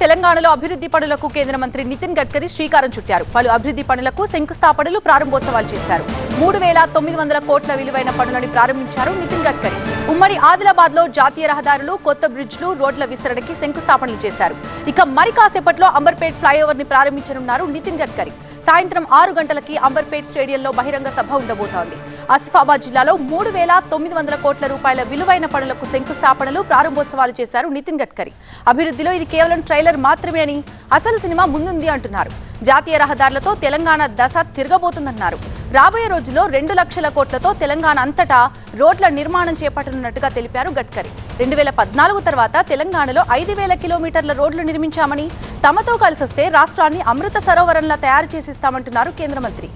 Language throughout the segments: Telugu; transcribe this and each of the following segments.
తెలంగాణలో అభివృద్ధి పనులకు కేంద్ర మంత్రి నితిన్ గడ్కరీ శ్రీకారం చుట్టారు. పలు అభివృద్ధి పనులకు శంకుస్థాపనలు ప్రారంభోత్సవాలు చేశారు. మూడు వేల తొమ్మిది వందల కోట్ల విలువైన పనులను ప్రారంభించారు నితిన్ గడ్కరీ. ఉమ్మడి ఆదిలాబాద్లో జాతీయ రహదారులు కొత్త బ్రిడ్జ్లు రోడ్ల విస్తరణకి శంకుస్థాపనలు చేశారు. ఇక మరి కాసేపట్లో అంబర్పేట్ ఫ్లైఓవర్ని ప్రారంభించనున్నారు నితిన్ గడ్కరీ. సాయంత్రం ఆరు గంటలకి అంబర్పేట్ స్టేడియంలో బహిరంగ సభ ఉండబోతోంది. ఆసిఫాబాద్ జిల్లాలో మూడు వేల తొమ్మిది వందల కోట్ల రూపాయల విలువైన పనులకు శంకుస్థాపనలు ప్రారంభోత్సవాలు చేశారు నితిన్ గడ్కరీ. అభివృద్ధిలో ఇది కేవలం ట్రైలర్ మాత్రమే అని అసలు సినిమా ముందుంది అంటున్నారు. జాతీయ రహదారులతో తెలంగాణ దశ తిరగబోతుందన్నారు. రాబోయే రోజుల్లో రెండు లక్షల కోట్లతో తెలంగాణ అంతటా రోడ్ల నిర్మాణం చేపట్టనున్నట్టుగా తెలిపారు గడ్కరీ. రెండు వేల పద్నాలుగు తర్వాత తెలంగాణలో ఐదు వేల కిలోమీటర్ల రోడ్లు నిర్మించామని తమతో కలిసొస్తే రాష్ట్రాన్ని అమృత సరోవరంలా తయారు చేసిస్తామంటున్నారు కేంద్ర మంత్రి.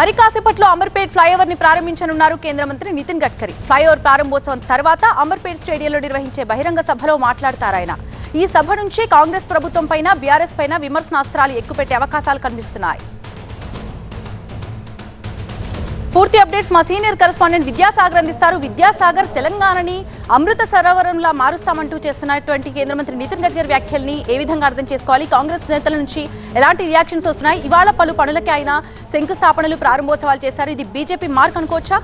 మరి కాసేపట్లో అంబర్పేట్ ఫ్లైఓవర్ని ప్రారంభించనున్నారు కేంద్ర మంత్రి నితిన్ గడ్కరీ. ఫ్లైఓవర్ ప్రారంభోత్సవం తర్వాత అంబర్పేట్ స్టేడియంలో నిర్వహించే బహిరంగ సభలో మాట్లాడతారాయన ఈ సభ నుంచే కాంగ్రెస్ ప్రభుత్వం పైన బీఆర్ఎస్ పైన విమర్శనాస్త్రాలు ఎక్కుపెట్టే అవకాశాలు కనిపిస్తున్నాయి. పూర్తి అప్డేట్స్ మా సీనియర్ కరెస్పాండెంట్ విద్యాసాగర్ అందిస్తారు. విద్యాసాగర్ తెలంగాణని అమృత సరోవరంలా మారుస్తామంటూ చేస్తున్నటువంటి కేంద్ర మంత్రి నితిన్ గడ్కరీ వ్యాఖ్యల్ని ఏ విధంగా అర్థం చేసుకోవాలి? కాంగ్రెస్ నేతల నుంచి ఎలాంటి రియాక్షన్స్ వస్తున్నాయి? ఇవాళ పలు పనులకి ఆయన శంకుస్థాపనలు ప్రారంభోత్సవాలు చేశారు. ఇది బీజేపీ మార్క్ అనుకోవచ్చా?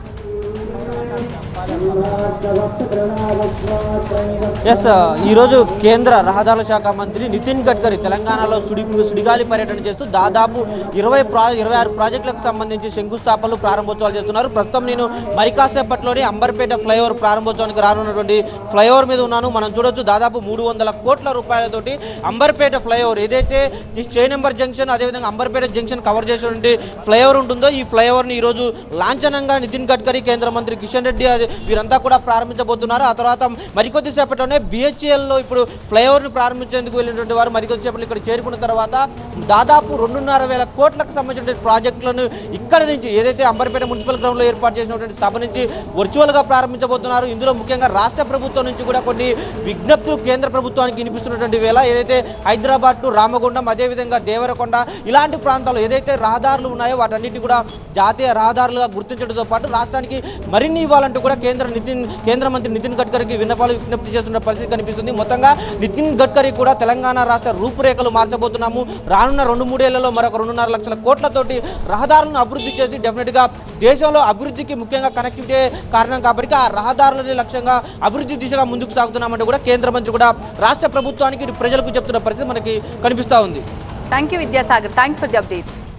ఎస్ ఈరోజు కేంద్ర రహదారుల శాఖ మంత్రి నితిన్ గడ్కరీ తెలంగాణలో సుడి సుడిగాలి పర్యటన చేస్తూ దాదాపు ఇరవై ప్రా ఇరవై ఆరు ప్రాజెక్టులకు సంబంధించి శంకుస్థాపనలు ప్రారంభోత్సవాలు చేస్తున్నారు. ప్రస్తుతం నేను మరికాసేపట్లోనే అంబర్పేట ఫ్లైఓవర్ ప్రారంభోత్సవానికి రానున్నటువంటి ఫ్లైఓవర్ మీద ఉన్నాను. మనం చూడొచ్చు దాదాపు మూడు వందల కోట్ల రూపాయలతోటి అంబర్పేట ఫ్లైఓవర్ ఏదైతే ఈ చే నెంబర్ జంక్షన్ అదేవిధంగా అంబర్పేట జంక్షన్ కవర్ చేసినటువంటి ఫ్లైఓవర్ ఉంటుందో ఈ ఫ్లైఓవర్ని ఈరోజు లాంఛనంగా నితిన్ గడ్కరీ కేంద్ర మంత్రి కిషన్ రెడ్డి అది వీరంతా కూడా ప్రారంభించబోతున్నారు. ఆ తర్వాత మరికొద్ది సేపట్లోనే బిహెచ్ఎల్లో ఇప్పుడు ఫ్లైఓవర్ను ప్రారంభించేందుకు వెళ్ళినటువంటి వారు మరికొద్ది సేపట్లో ఇక్కడ చేరుకున్న తర్వాత దాదాపు రెండున్నర వేల కోట్లకు సంబంధించిన ప్రాజెక్టులను ఇక్కడ నుంచి ఏదైతే అంబర్పేట మున్సిపల్ గ్రౌండ్లో ఏర్పాటు చేసినటువంటి సభ నుంచి వర్చువల్గా ప్రారంభించబోతున్నారు. ఇందులో ముఖ్యంగా రాష్ట్ర ప్రభుత్వం నుంచి కూడా కొన్ని విజ్ఞప్తులు కేంద్ర ప్రభుత్వానికి వినిపిస్తున్నటువంటి వేళ ఏదైతే హైదరాబాద్ టు రామగుండం అదేవిధంగా దేవరకొండ ఇలాంటి ప్రాంతాల్లో ఏదైతే రహదారులు ఉన్నాయో వాటన్నిటి కూడా జాతీయ రహదారులుగా గుర్తించడంతో పాటు రాష్ట్రానికి మరిన్ని ఇవ్వాలంటూ కూడా కేంద్ర నితిన్ కేంద్ర మంత్రి నితిన్ గడ్కరీకి విన్నపాలు విజ్ఞప్తి చేస్తున్న పరిస్థితి కనిపిస్తుంది. మొత్తంగా నితిన్ గడ్కరీ కూడా తెలంగాణ రాష్ట్ర రూపురేఖలు మార్చబోతున్నాము. రానున్న రెండు మూడేళ్ళలో మరొక రెండున్నర లక్షల కోట్లతోటి రహదారులను అభివృద్ధి చేసి డెఫినెట్గా దేశంలో అభివృద్ధికి ముఖ్యంగా కనెక్టివిటీ కారణం కాబట్టి ఆ రహదారులని లక్ష్యంగా అభివృద్ధి దిశగా ముందుకు సాగుతున్నామంటే కూడా కేంద్ర మంత్రి కూడా రాష్ట్ర ప్రభుత్వానికి ప్రజలకు చెప్తున్న పరిస్థితి మనకి కనిపిస్తూ ఉంది. Thank you Vidyasagar thanks for the updates